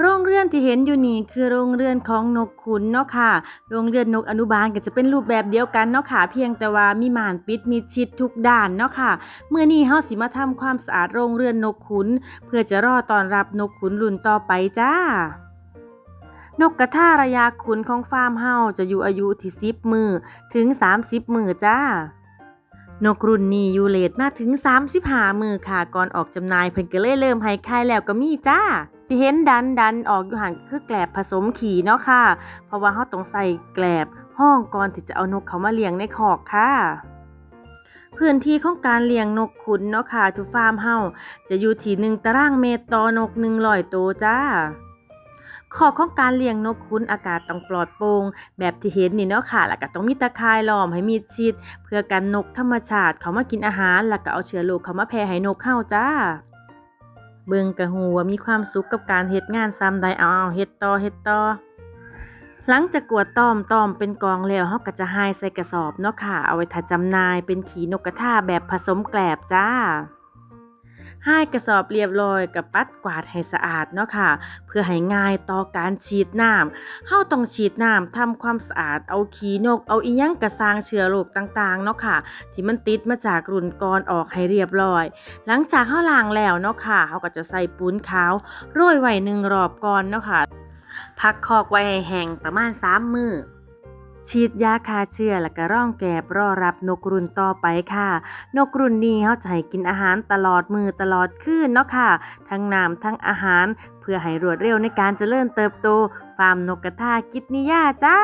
โรงเรือนที่เห็นอยู่นี่คือโรงเรือนของนกขุนเนาะค่ะ โรงเรือนนกอนุบาลก็จะเป็นรูปแบบเดียวกันเนาะค่ะ เพียงแต่ว่ามีม่านปิดมีชิดทุกด้านเนาะค่ะ เมื่อนี้เฮาสิมาทำความสะอาดโรงเรือนนกขุน เพื่อจะรอตอนรับนกขุนรุ่นต่อไปจ้านกกระทาระยาขุนของฟาร์มเฮาจะอยู่อายุที่10มือถึง 30 มือจ้านกรุ่นนี้อยู่เลทมาถึง 35 มือค่ะก่อนออกจำหน่ายเพิ่นก็เลยเริ่มให้ไข่แล้วก็มีจ้า ที่เห็นดันดันออกอยู่หันคือแกลบผสมขี่เนาะค่ะ เพราะว่าเฮาต้องใส่แกลบห้องก่อนที่จะเอานกเขามาเลี้ยงในคอกค่ะพื้นที่ของการเลี้ยงนกขุนเนาะค่ะทุกฟาร์มเฮาจะอยู่ที่1ตารางเมตรต่อนก100ตัวจ้าขอบของการเลี้ยงนกขุนอากาศต้องปลอดโปร่งแบบที่เห็นนี่เนาะค่ะ แล้วก็ต้องมีตะข่ายล้อมให้มีชิด เพื่อกันนกธรรมชาติเขามากินอาหาร แล้วก็เอาเชื้อโรคเขามาแพร่ให้นกเข้าจ้า เบิ่งกะหูว่ามีความสุขกับการเฮ็ดงานซ้ำใดเอาเอาเฮ็ดต่อเฮ็ดต่อหลังจากกวดต้อมต้อมเป็นกองแล้วเฮาก็จะหายใส่กระสอบเนาะค่ะ เอาไว้ถ้าจำหน่ายเป็นขีนกกระทาแบบผสมแกลบจ้า หากระสอบเรียบร้อยกับปัดกวาดให้สะอาดเนาะค่ะ เพื่อให้ง่ายต่อการฉีดน้ำเฮาต้องฉีดน้ำทำความสะอาดเอาขี้นก เอาอีหยังกระสางเชื้อโรคต่างๆเนาะค่ะ ที่มันติดมาจากรุ่นก่อนออกให้เรียบร้อย หลังจากเฮาล้างแล้วเนาะค่ะเฮาก็จะใส่ปูนขาวโรยไว้หนึ่งรอบก่อนเนาะค่ะพักคอกไว้ให้แห้งประมาณ3มื้อ ฉีดยาฆ่าเชื้อแล้วก็ร่องแกบรอรับนกรุ่นต่อไปค่ะ นกรุ่นนี้เขาจะให้กินอาหารตลอดมือตลอดคืนเนาะค่ะ ทั้งน้ำทั้งอาหาร เพื่อให้รวดเร็วในการเจริญเติบโต ฟาร์มนกกระทากิดนิยาจ้า